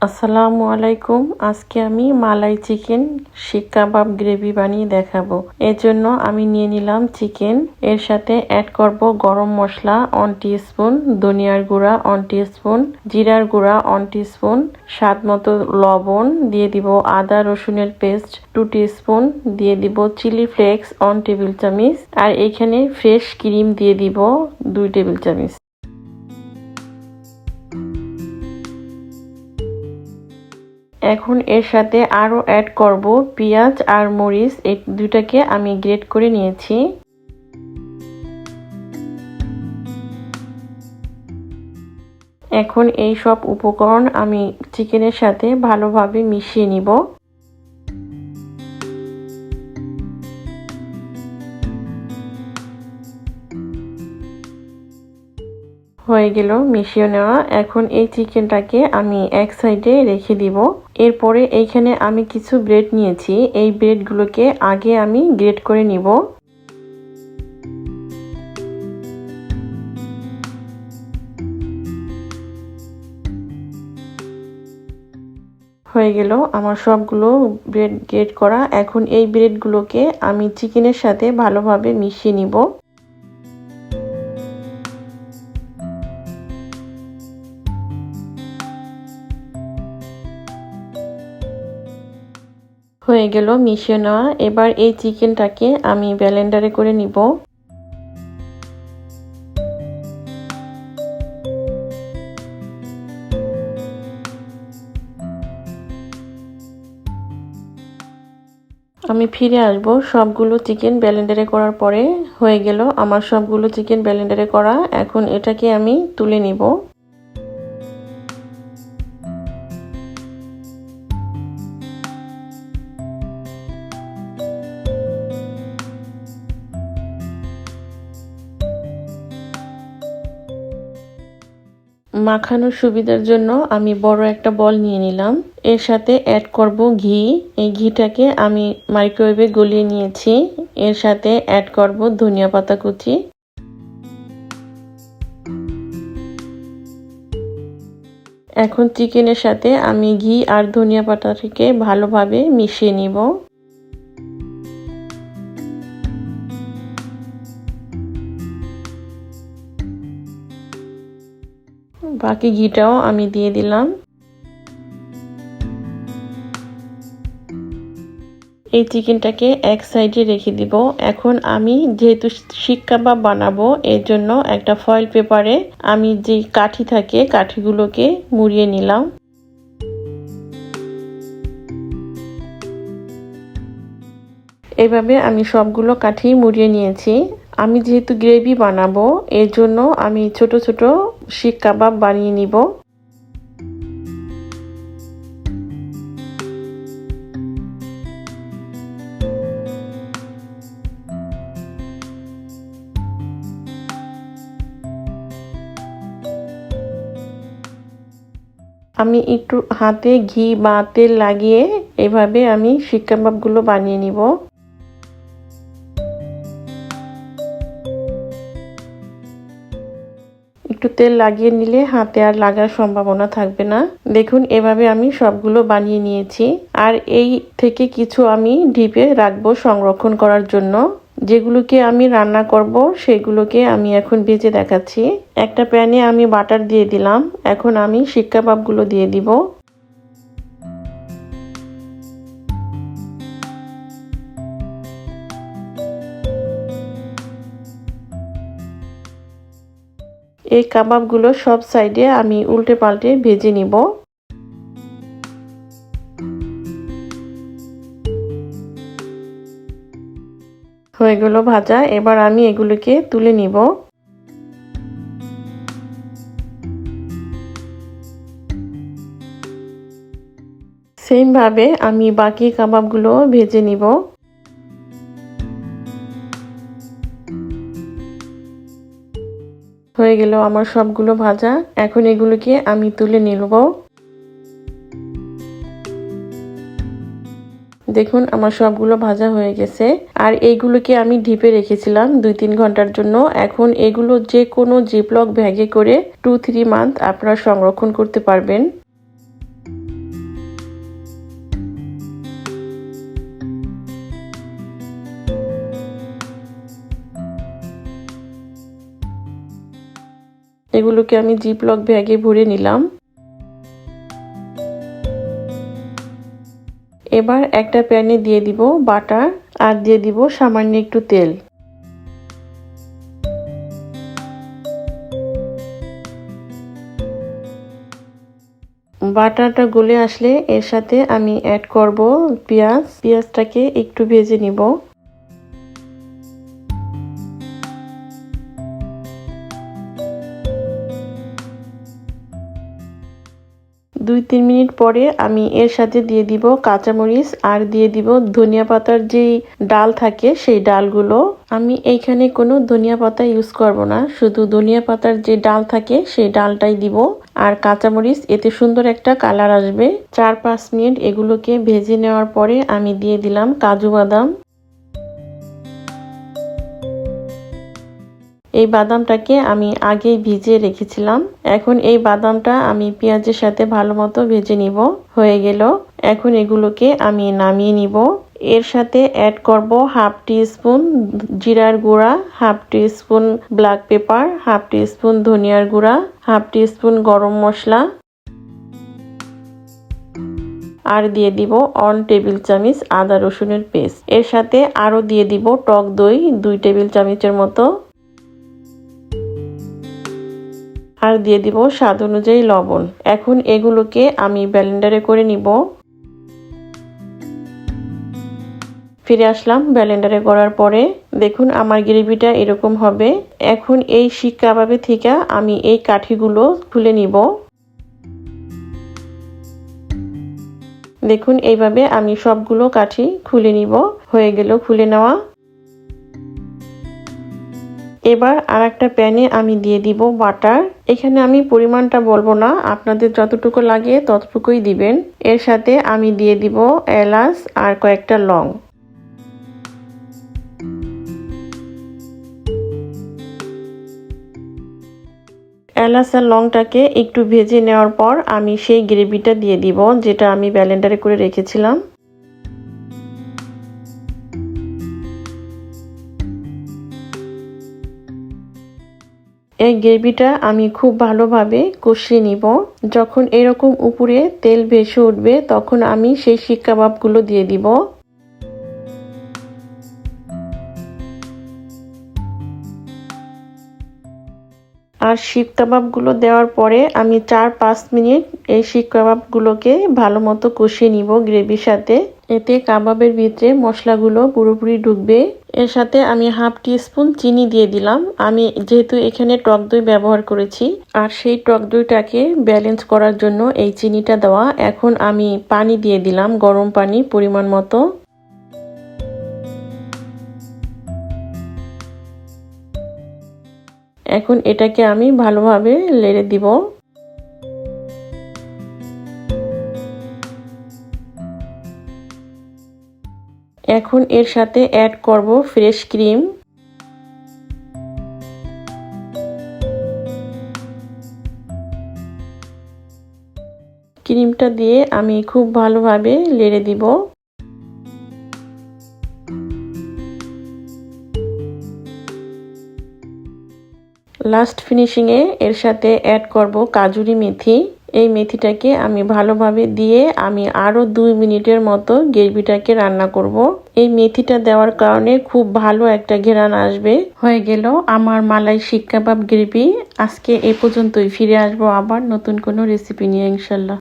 আসসালামু আলাইকুম। আজকে আমি মালাই চিকেন শিক কাবাব গ্রেভি বানিয়ে দেখাবো। এর জন্য আমি নিয়ে নিলাম চিকেন। এর সাথে অ্যাড করব গরম মশলা ওয়ান স্পুন ধনিয়ার গুঁড়া ওয়ান স্পুন জিরার গুঁড়া ওয়ান স্পুন স্বাদ মতো লবণ দিয়ে দিব আদা রসুনের পেস্ট টু স্পুন দিয়ে দিব চিলি ফ্লেক্স ওয়ান টেবিল চামিচ, আর এখানে ফ্রেশ ক্রিম দিয়ে দিব দুই টেবিল চামিচ। এখন এর সাথে আরও অ্যাড করব পেঁয়াজ আর মরিচ। এই দুটাকে আমি গ্রেট করে নিয়েছি। এখন এই সব উপকরণ আমি চিকেনের সাথে ভালোভাবে মিশিয়ে নিব। হয়ে গেল, মিশিয়ে নেওয়া। এখন এই চিকেনটাকে আমি এক সাইডে রেখে দিব। এরপরে এইখানে আমি কিছু ব্রেড নিয়েছি। এই ব্রেডগুলোকে আগে আমি গ্রেট করে নিব। হয়ে গেল আমার সবগুলো ব্রেড গ্রেট করা। এখন এই ব্রেডগুলোকে আমি চিকেনের সাথে ভালোভাবে মিশিয়ে নিব। হয়ে গেল মিশিয়ে নেওয়া এবার এই চিকেনটাকে আমি ব্যালেন্ডারে করে নিব। আমি ফিরে আসব। সবগুলো চিকেন ব্যালেন্ডারে করার পরে হয়ে গেল। আমার সবগুলো চিকেন ব্যালেন্ডারে করা। এখন এটাকে আমি তুলে নিব। মাখানোর সুবিধার জন্য আমি বড় একটা বল নিয়ে নিলাম। এর সাথে অ্যাড করব ঘি। এই ঘিটাকে আমি মাইক্রোওয়েভে গলিয়ে নিয়েছি। এর সাথে অ্যাড করব ধনিয়া পাতা কুচি। এখন চিকেনের সাথে আমি ঘি আর ধনিয়া পাতাটাকে ভালোভাবে মিশিয়ে নিব। বাকি ঘিটাও আমি দিয়ে দিলাম। এই চিকেনটাকে এক সাইডে রেখে দিব। এখন আমি যেহেতু শিক কাবাব বানাবো, এর জন্য একটা ফয়েল পেপারে আমি যে কাঠি থাকে, কাঠিগুলোকে মুড়িয়ে নিলাম। এভাবে আমি সবগুলো কাঠি মুড়িয়ে নিয়েছি। আমি যেহেতু গ্রেভি বানাবো, এর জন্য আমি ছোট ছোট শিক কাবাব বানিয়ে নিব। আমি একটু হাতে ঘি বা তেল লাগিয়ে এভাবে আমি শিক কাবাবগুলো বানিয়ে নিব। একটু তেল লাগিয়ে নিলে হাতে আর লাগার সম্ভাবনা থাকবে না। দেখুন, এভাবে আমি সবগুলো বানিয়ে নিয়েছি। আর এই থেকে কিছু আমি ঢিপে রাখব সংরক্ষণ করার জন্য। যেগুলোকে আমি রান্না করব, সেগুলোকে আমি এখন ভেজে দেখাচ্ছি। একটা প্যানে আমি বাটার দিয়ে দিলাম। এখন আমি শিক্ষা কাবাবগুলো দিয়ে দিব। এই কাবাবগুলো সব সাইডে আমি উল্টে পাল্টে ভেজে নিব। হয়ে গেল ভাজা, এবার আমি এগুলোকে তুলে নিব। সেমভাবে আমি বাকি কাবাবগুলো ভেজে নিব। হয়ে গেল আমার সবগুলো ভাজা। এখন এগুলোকে আমি তুলে নিলব দেখুন, আমার সবগুলো ভাজা হয়ে গেছে। আর এইগুলোকে আমি ঢিপে রেখেছিলাম দুই তিন ঘণ্টার জন্য। এখন এগুলো যে কোনো জিপলক ব্যাগে করে টু থ্রি মান্থ আপনারা সংরক্ষণ করতে পারবেন। এগুলোকে আমি জিপলক ব্যাগে ভরে নিলাম। এবার একটা প্যানে দিয়ে দিব বাটার আর দিয়ে দিব সামান্য একটু তেল। বাটারটা গলে আসলে এর সাথে আমি অ্যাড করব পেঁয়াজ। পেঁয়াজটাকে একটু ভেজে নিব। দুই তিন মিনিট পরে আমি এর সাথে দিয়ে দিব কাঁচামরিচ আর দিয়ে দিব ধনিয়া পাতার যেই ডাল থাকে সেই ডালগুলো। আমি এইখানে কোনো ধনিয়া পাতা ইউজ করব না, শুধু ধনিয়া পাতার যে ডাল থাকে সেই ডালটাই দিব। আর কাঁচামরিচ, এতে সুন্দর একটা কালার আসবে। চার পাঁচ মিনিট এগুলোকে ভেজে নেওয়ার পরে আমি দিয়ে দিলাম কাজু বাদাম। এই বাদামটাকে আমি আগেই ভিজিয়ে রেখেছিলাম। এখন এই বাদামটা আমি পেঁয়াজের সাথে ভালো মতো ভেজে নিব। হয়ে গেল। এখন এগুলোকে আমি নামিয়ে নিব। এর সাথে অ্যাড করব হাফ টি স্পুন জিরার গুঁড়া, half teaspoon black pepper half teaspoon ধনিয়ার গুঁড়া, হাফ টি স্পুন গরম মশলা আর দিয়ে দিব অন টেবিল চামচ আদা রসুনের পেস্ট এর সাথে আরও দিয়ে দিব টক দই, দুই টেবিল চামচের মতো আর দিয়ে দিব স্বাদ অনুযায়ী লবণ। এখন এগুলোকে আমি ব্যালেন্ডারে করে নিব। ফিরে আসলাম ব্যালেন্ডারে করার পরে। দেখুন আমার গ্রেভিটা এরকম হবে। এখন এই শিক কাবাবে থেকে আমি এই কাঠিগুলো খুলে নিব। দেখুন এইভাবে আমি সবগুলো কাঠি খুলে নিব। হয়ে গেল খুলে নেওয়া। এবার আর একটা প্যানে আমি দিয়ে দিব বাটার। এখানে আমি পরিমাণটা বলব না, আপনাদের যতটুকু লাগে ততটুকুই দিবেন। এর সাথে আমি দিয়ে দিব এলাচ আর কয়েকটা লং। এলাচ আর লংটাকে একটু ভেজে নেওয়ার পর আমি সেই গ্রেভিটা দিয়ে দিব, যেটা আমি ব্যালেন্ডারে করে রেখেছিলাম। এই গ্রেভিটা আমি খুব ভালোভাবে কষিয়ে নিব। যখন এরকম উপরে তেল ভেসে উঠবে, তখন আমি সেই শিক কাবাবগুলো দিয়ে দিব। আর শিক কাবাবগুলো দেওয়ার পরে আমি চার পাঁচ মিনিট এই শিক কাবাবগুলোকে ভালো মতো কষিয়ে নিব গ্রেভির সাথে। এতে কাবাবের ভিতরে মশলাগুলো পুরোপুরি ঢুকবে। এর সাথে আমি হাফ টি স্পুন চিনি দিয়ে দিলাম। আমি যেহেতু এখানে টক দই ব্যবহার করেছি, আর সেই টক দইটাকে ব্যালেন্স করার জন্য এই চিনিটা দেওয়া। এখন আমি পানি দিয়ে দিলাম, গরম পানি পরিমাণ মতো। এখন এটাকে আমি ভালোভাবে লেড়ে দিব। এখন এর সাথে অ্যাড করব ফ্রেশ ক্রিম ক্রিমটা দিয়ে আমি খুব ভালোভাবে লেড়ে দিব। লাস্ট ফিনিশিংয়ে এর সাথে অ্যাড করব কাজুরি মেথি। এই মেথিটাকে আমি ভালোভাবে দিয়ে আমি আরও দুই মিনিটের মতো গ্রেভিটাকে রান্না করব। এই মেথিটা দেওয়ার কারণে খুব ভালো একটা ঘেরান আসবে। হয়ে গেল আমার মালাই শিক কাবাব গ্রেভি। আজকে এ পর্যন্তই। ফিরে আসব আবার নতুন কোনো রেসিপি নিয়ে ইনশাল্লাহ।